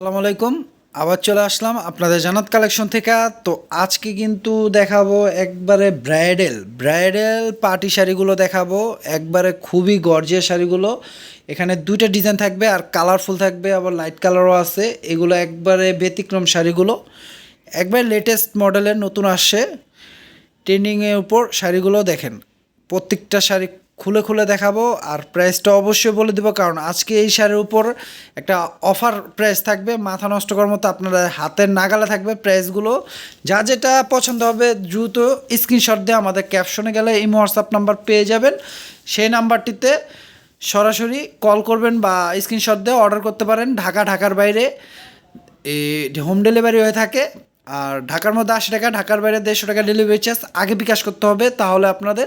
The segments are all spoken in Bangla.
আসসালামু আলাইকুম। আবার চলে আসলাম আপনাদের জানাত কালেকশন থেকে। তো আজকে কিন্তু দেখাবো একবারে ব্রাইডাল ব্রাইডাল পার্টি শাড়িগুলো দেখাবো। একবারে খুবই গর্জিয়া শাড়িগুলো। এখানে দুইটা ডিজাইন থাকবে আর কালারফুল থাকবে, আবার লাইট কালারও আছে। এগুলো একবারে ব্যতিক্রম শাড়িগুলো। একবারে লেটেস্ট মডেলের নতুন আসছে। ট্রেন্ডিংয়ের উপর শাড়িগুলো দেখেন। প্রত্যেকটা শাড়ি খুলে খুলে দেখাবো আর প্রাইসটা অবশ্যই বলে দেবো, কারণ আজকে এই শাড়ির উপর একটা অফার প্রাইস থাকবে, মাথা নষ্ট করার মতো আপনারা হাতের নাগালে থাকবে প্রাইসগুলো যা যেটা পছন্দ হবে, দ্রুত স্ক্রিনশট দিয়ে আমাদের ক্যাপশনে গেলে এই হোয়াটসঅ্যাপ নাম্বার পেয়ে যাবেন। সেই নাম্বারটিতে সরাসরি কল করবেন বা স্ক্রিনশট দিয়ে অর্ডার করতে পারেন ঢাকা, ঢাকার বাইরে। হোম ডেলিভারি হয়ে থাকে, আর ঢাকার মধ্যে আশি টাকা, ঢাকার বাইরে দেড়শো টাকা ডেলিভারি চার্জ আগে বিকাশ করতে হবে, তাহলে আপনাদের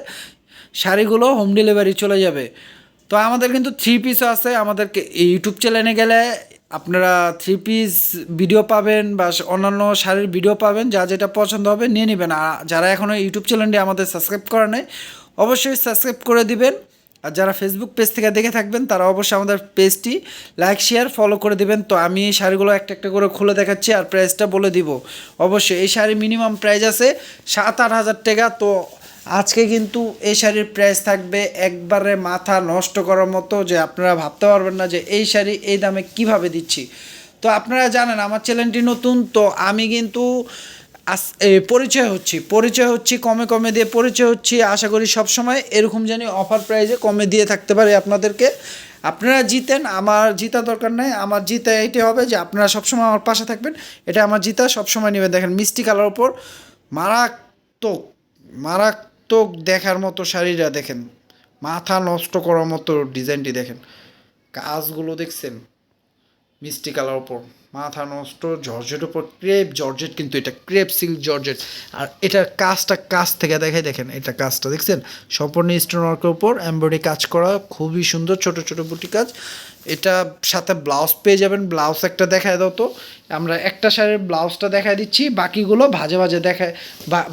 শাড়িগুলো হোম ডেলিভারি চলে যাবে। তো আমাদের কিন্তু থ্রি পিসও আছে, আমাদেরকে ইউটিউব চ্যানেলে গেলে আপনারা থ্রি পিস ভিডিও পাবেন বা অন্যান্য শাড়ির ভিডিও পাবেন, যা যেটা পছন্দ হবে নিয়ে নেবেন। আর যারা এখনও ইউটিউব চ্যানেলটি আমাদের সাবস্ক্রাইব করে নেয় অবশ্যই সাবস্ক্রাইব করে দিবেন। আর যারা ফেসবুক পেজ থেকে দেখে থাকবেন, তারা অবশ্যই আমাদের পেজটি লাইক শেয়ার ফলো করে দিবেন। তো আমি এই শাড়িগুলো একটা একটা করে খুলে দেখাচ্ছি আর প্রাইসটা বলে দিব। অবশ্যই এই শাড়ি মিনিমাম প্রাইস আছে সাত আট হাজার টাকা। তো আজকে কিন্তু এই শাড়ির প্রাইস থাকবে একবারে মাথা নষ্ট করার মতো যে আপনারা ভাবতে পারবেন না যে এই শাড়ি এই দামে কীভাবে দিচ্ছি। তো আপনারা জানেন আমার চ্যানেলটি নতুন, তো আমি কিন্তু পরিচয় হচ্ছি। পরিচয় হচ্ছি, কমে কমে দিয়ে পরিচয় হচ্ছি। আশা করি সব সময় এরকম জানি অফার প্রাইজে কমে দিয়ে থাকতে পারি আপনাদেরকে। আপনারা জিতেন, আমার জিতা দরকার নেই। আমার জিতা এইটাই হবে যে আপনারা সবসময় আমার পাশে থাকবেন। এটা আমার জিতা, সবসময় নেবেন। দেখেন, মিষ্টি কালার ওপর মারাত্মক মারাত্মক দেখার মতো শাড়িটা দেখেন। মাথা নষ্ট করার মতো ডিজাইনটি দেখেন। কাজগুলো দেখছেন মিষ্টি কালার ওপর মাথা নষ্ট, জর্জেট ওপর ক্রেপ জর্জেট কিন্তু এটা, ক্রেপ সিল্ক জর্জেট। আর এটার কাজটা কাজ থেকে দেখে দেখেন, এটা কাজটা দেখছেন? সম্পূর্ণ স্টোন ওয়ার্কের উপর এমব্রয়ডারি কাজ করা, খুবই সুন্দর ছোট ছোট বুটি কাজ। এটা সাথে ব্লাউজ পেয়ে যাবেন, ব্লাউজ একটা দেখায় দাও তো। আমরা একটা শাড়ির ব্লাউজটা দেখায় দিচ্ছি, বাকিগুলো ভাজে ভাজে দেখায়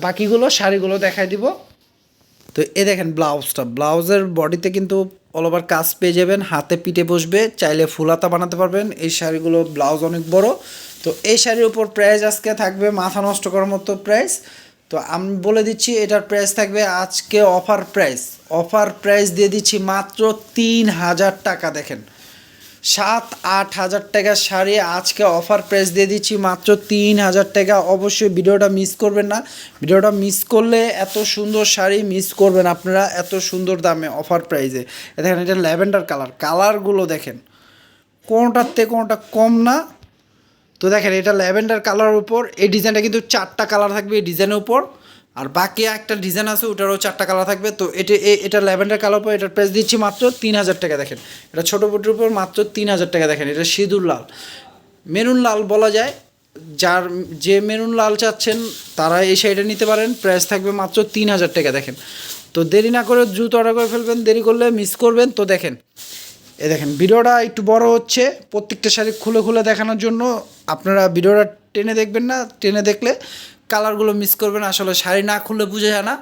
বাকিগুলো শাড়িগুলো দেখায় দিব। তো এ দেখেন ব্লাউজটা। ব্লাউজের বডিতে কিন্তু অল ওভার কাজ পেয়ে যাবেন, হাতে পিঠে বসবে, চাইলে ফুলাতা বানাতে পারবেন। এই শাড়িগুলো ব্লাউজ অনেক বড়। তো এই শাড়ির উপর প্রাইস আজকে থাকবে মাথা নষ্ট করার মতো প্রাইস তো আমি বলে দিচ্ছি, এটার প্রাইস থাকবে আজকে অফার প্রাইস অফার প্রাইস দিয়ে দিচ্ছি মাত্র তিন হাজার টাকা, দেখেন। সাত, আট হাজার টাকা শাড়ি আজকে অফার প্রাইস দিয়ে দিচ্ছি মাত্র তিন হাজার টাকা। অবশ্যই ভিডিওটা মিস করবেন না। ভিডিওটা মিস করলে এত সুন্দর শাড়ি মিস করবেন আপনারা, এত সুন্দর দামে অফার প্রাইসে দেখেন, এটা ল্যাভেন্ডার কালার। কালারগুলো দেখেন, কোনোটার থেকে কোনোটা কম না। তো দেখেন, এটা ল্যাভেন্ডার কালারের উপর, এই ডিজাইনটা কিন্তু চারটা কালার থাকবে এই ডিজাইনের উপর। আর বাকি একটা ডিজাইন আছে, ওটারও চারটা কালার থাকবে। তো এটা এটা ল্যাভেন্ডার কালার উপর এটার প্রাইস দিচ্ছি মাত্র তিন হাজার টাকা, দেখেন। এটা ছোটো বুটির উপর মাত্র তিন হাজার টাকা, দেখেন। এটা সিঁদুর লাল। মেরুন লাল বলা যায়। যার, যে মেরুন লাল চাচ্ছেন, তারা এই শাড়িটা নিতে পারেন। প্রাইস থাকবে মাত্র তিন হাজার টাকা, দেখেন। তো দেরি না করে দ্রুত অর্ডার করে ফেলবেন। দেরি করলে মিস করবেন। তো দেখেন, এ দেখেন, ভিডিওটা একটু বড় হচ্ছে প্রত্যেকটা শাড়ি খুলে খুলে দেখানোর জন্য। আপনারা ভিডিওটা টেনে দেখবেন না। টেনে দেখলে কালারগুলো মিস করবেন আসলে শাড়ি না খুললে বুঝে যায় না।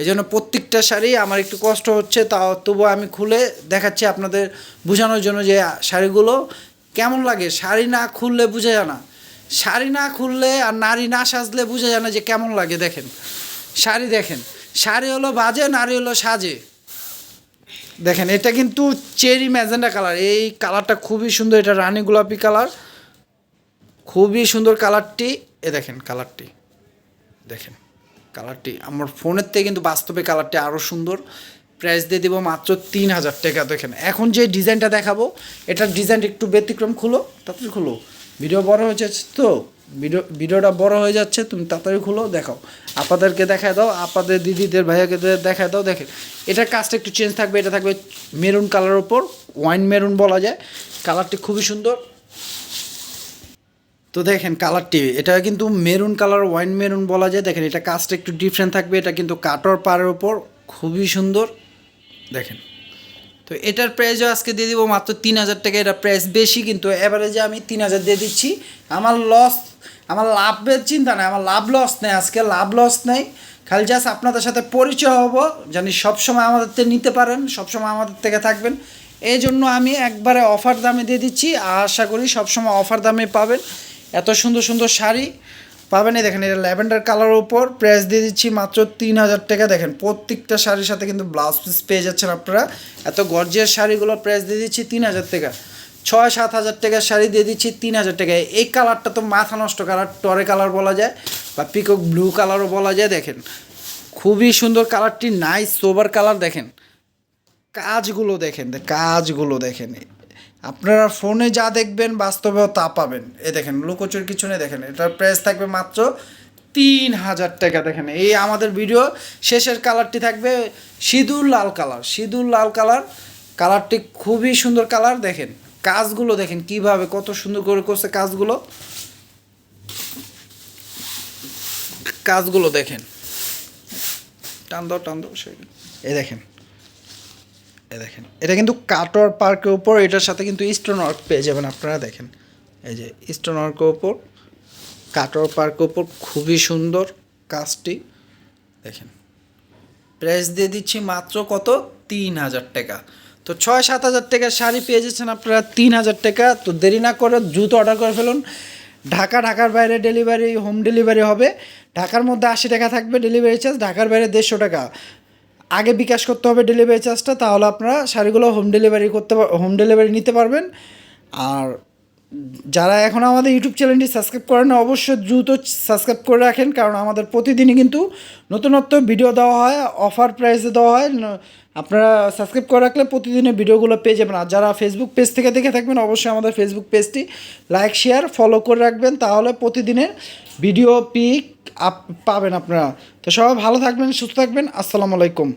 এই জন্য প্রত্যেকটা শাড়ি আমার একটু কষ্ট হচ্ছে, তাও তবুও আমি খুলে দেখাচ্ছি আপনাদের বোঝানোর জন্য যে শাড়িগুলো কেমন লাগে। শাড়ি না খুললে বুঝে যায় না। শাড়ি না খুললে আর নারী না সাজলে বুঝে যায় না যে কেমন লাগে, দেখেন। শাড়ি দেখেন, শাড়ি হলো বাজে, নারী হলো সাজে। দেখেন, এটা কিন্তু চেরি ম্যাজেন্ডা কালার। এই কালারটা খুবই সুন্দর, এটা রানী গোলাপি কালার। খুবই সুন্দর কালারটি, এ দেখেন কালারটি। দেখেন, কালারটি, আমার ফোনের থেকে কিন্তু বাস্তবে কালারটি আরও সুন্দর। প্রাইস দিয়ে দেবো মাত্র তিন হাজার টাকা। দেখেন, এখন যে ডিজাইনটা দেখাবো, এটার ডিজাইনটা একটু ব্যতিক্রম খুলো, তাড়াতাড়ি খুলো। ভিডিও বড় হয়ে যাচ্ছে তো, ভিডিও, ভিডিওটা বড় হয়ে যাচ্ছে, তুমি তাড়াতাড়ি খুলো, দেখাও। আপাদেরকে দেখায় দাও আপাদের দিদিদের ভাইয়াকে দেখায় দাও, দেখেন। এটার কাজটা একটু চেঞ্জ থাকবে, এটা থাকবে মেরুন কালারের ওপর ওয়াইন মেরুন বলা যায়। কালারটি খুবই সুন্দর। তো দেখেন কালারটি এটা কিন্তু মেরুন কালার ওয়াইন মেরুন বলা যায়। দেখেন, এটা কাজটা একটু ডিফারেন্ট থাকবে। এটা কিন্তু কাটর পাড়ের ওপর খুবই সুন্দর। দেখেন, তো এটার প্রাইসও আজকে দিয়ে দিব মাত্র তিন হাজার টাকা। এটা প্রাইস বেশি, কিন্তু অ্যাভারেজে আমি তিন হাজার দিয়ে দিচ্ছি। আমার লস আমার লাভের চিন্তা নেই, আমার লাভ লস নেই, আজকে লাভ লস নেই। খালি জাস্ট আপনাদের সাথে পরিচয় হব, জানি সবসময় আমাদের থেকে নিতে পারেন, সবসময় আমাদের থেকে থাকবেন। এই জন্য আমি একবারে অফার দামে দিয়ে দিচ্ছি। আশা করি সবসময় অফার দামে পাবেন। এত সুন্দর সুন্দর শাড়ি পাবেন এই দেখেন, এটা ল্যাভেন্ডার কালারের উপর প্রাইস দিয়ে দিচ্ছি মাত্র তিন হাজার টাকা। দেখেন, প্রত্যেকটা শাড়ির সাথে কিন্তু ব্লাউজ পিস পেয়ে যাচ্ছেন আপনারা। এত গর্জিয়াস শাড়িগুলো প্রাইস দিয়ে দিচ্ছি তিন হাজার টাকা। ছয় সাত হাজার টাকার শাড়ি দিয়ে দিচ্ছি তিন হাজার টাকায় এই কালারটা তো মাথা নষ্ট কালার, টরে কালার বলা যায় বা পিকক ব্লু কালারও বলা যায়, দেখেন। খুবই সুন্দর কালারটি নাইস সোবার কালার, দেখেন। কাজগুলো দেখেন কাজগুলো দেখেন। আপনারা ফোনে যা দেখবেন, বাস্তবেও তা পাবেন। এ দেখেন, লুকোচুর কিছু নেই দেখেন। এটার প্রাইস থাকবে মাত্র তিন হাজার টাকা দেখেন। এই আমাদের ভিডিও শেষের কালারটি থাকবে সিঁদুর লাল কালার সিঁদুর লাল কালার কালারটি খুবই সুন্দর কালার দেখেন, কাজগুলো দেখেন কীভাবে কত সুন্দর করে করছে কাজগুলো। কাজগুলো দেখেন। টান দাও টান দাও এই দেখেন দেখেন। এটা কিন্তু কাটোয়ার পার্কের উপর, এটার সাথে কিন্তু স্টোন ওয়ার্ক পেয়ে যাবেন আপনারা, দেখেন। এই যে স্টোন ওয়ার্কের উপর, কাটোয়ার পার্কের উপর, খুবই সুন্দর কাজটি, দেখেন। প্রাইস দিয়ে দিচ্ছি মাত্র কত? তিন হাজার টাকা। তো ছয়, সাত হাজার টাকা শাড়ি পেয়ে যাচ্ছেন আপনারা, তিন হাজার টাকা। তো দেরি না করে দ্রুত অর্ডার করে ফেলুন। ঢাকা, ঢাকার বাইরে ডেলিভারি, হোম ডেলিভারি হবে। ঢাকার মধ্যে আশি টাকা থাকবে ডেলিভারি চার্জ, ঢাকার বাইরে দেড়শো টাকা। আগে বিকাশ করতে হবে ডেলিভারি চার্জটা তাহলে আপনারা শাড়িগুলো হোম ডেলিভারি করতে হোম ডেলিভারি নিতে পারবেন। আর যারা এখন আমাদের ইউটিউব চ্যানেলটি সাবস্ক্রাইব করেন, অবশ্যই দ্রুত সাবস্ক্রাইব করে রাখেন, কারণ আমাদের প্রতিদিনই কিন্তু নতুনত্ব ভিডিও দেওয়া হয় অফার প্রাইসে দেওয়া হয়। আপনারা সাবস্ক্রাইব করে রাখলে প্রতিদিনের ভিডিওগুলো পেয়ে যাবেন। আর যারা ফেসবুক পেজ থেকে দেখে থাকবেন, অবশ্যই আমাদের ফেসবুক পেজটি লাইক শেয়ার ফলো করে রাখবেন। তাহলে প্রতিদিনের ভিডিও পিক পাবেন আপনারা। তো সবাই ভালো থাকবেন সুস্থ থাকবেন। আসসালামু আলাইকুম।